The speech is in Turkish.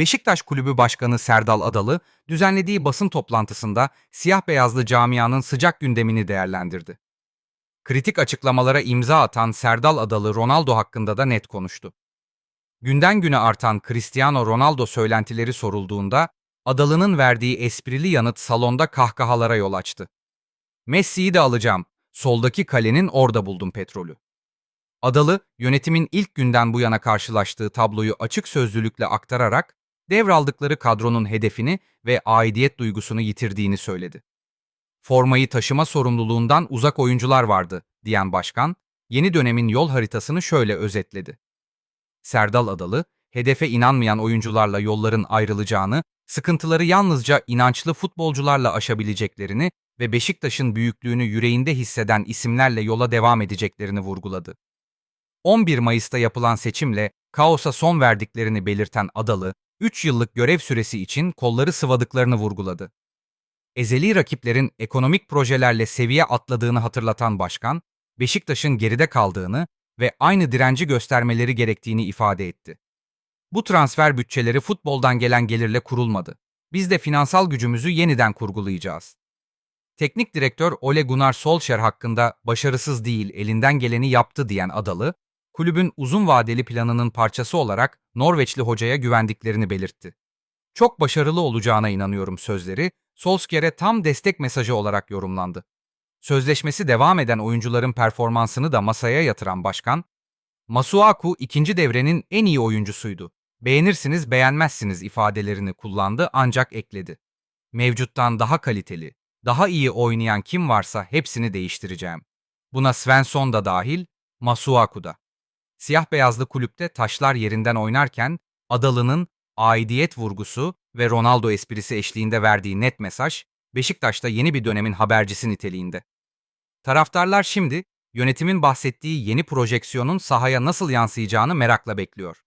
Beşiktaş Kulübü Başkanı Serdal Adalı, düzenlediği basın toplantısında siyah beyazlı camianın sıcak gündemini değerlendirdi. Kritik açıklamalara imza atan Serdal Adalı Ronaldo hakkında da net konuştu. Günden güne artan Cristiano Ronaldo söylentileri sorulduğunda Adalı'nın verdiği esprili yanıt salonda kahkahalara yol açtı. Messi'yi de alacağım. Soldaki kalenin orada buldum petrolü. Adalı, yönetimin ilk günden bu yana karşılaştığı tabloyu açık sözlülükle aktararak devraldıkları kadronun hedefini ve aidiyet duygusunu yitirdiğini söyledi. Formayı taşıma sorumluluğundan uzak oyuncular vardı, diyen başkan, yeni dönemin yol haritasını şöyle özetledi. Serdal Adalı, hedefe inanmayan oyuncularla yolların ayrılacağını, sıkıntıları yalnızca inançlı futbolcularla aşabileceklerini ve Beşiktaş'ın büyüklüğünü yüreğinde hisseden isimlerle yola devam edeceklerini vurguladı. 11 Mayıs'ta yapılan seçimle kaosa son verdiklerini belirten Adalı, 3 yıllık görev süresi için kolları sıvadıklarını vurguladı. Ezeli rakiplerin ekonomik projelerle seviye atladığını hatırlatan başkan, Beşiktaş'ın geride kaldığını ve aynı direnci göstermeleri gerektiğini ifade etti. Bu transfer bütçeleri futboldan gelen gelirle kurulmadı. Biz de finansal gücümüzü yeniden kurgulayacağız. Teknik direktör Ole Gunnar Solskjaer hakkında başarısız değil, elinden geleni yaptı diyen Adalı, kulübün uzun vadeli planının parçası olarak Norveçli hocaya güvendiklerini belirtti. Çok başarılı olacağına inanıyorum sözleri Solskjaer'e tam destek mesajı olarak yorumlandı. Sözleşmesi devam eden oyuncuların performansını da masaya yatıran başkan, Masuaku ikinci devrenin en iyi oyuncusuydu. Beğenirsiniz beğenmezsiniz ifadelerini kullandı ancak ekledi. Mevcuttan daha kaliteli, daha iyi oynayan kim varsa hepsini değiştireceğim. Buna Svensson da dahil, Masuaku da. Siyah beyazlı kulüpte taşlar yerinden oynarken Adalı'nın aidiyet vurgusu ve Ronaldo esprisi eşliğinde verdiği net mesaj Beşiktaş'ta yeni bir dönemin habercisi niteliğinde. Taraftarlar şimdi yönetimin bahsettiği yeni projeksiyonun sahaya nasıl yansıyacağını merakla bekliyor.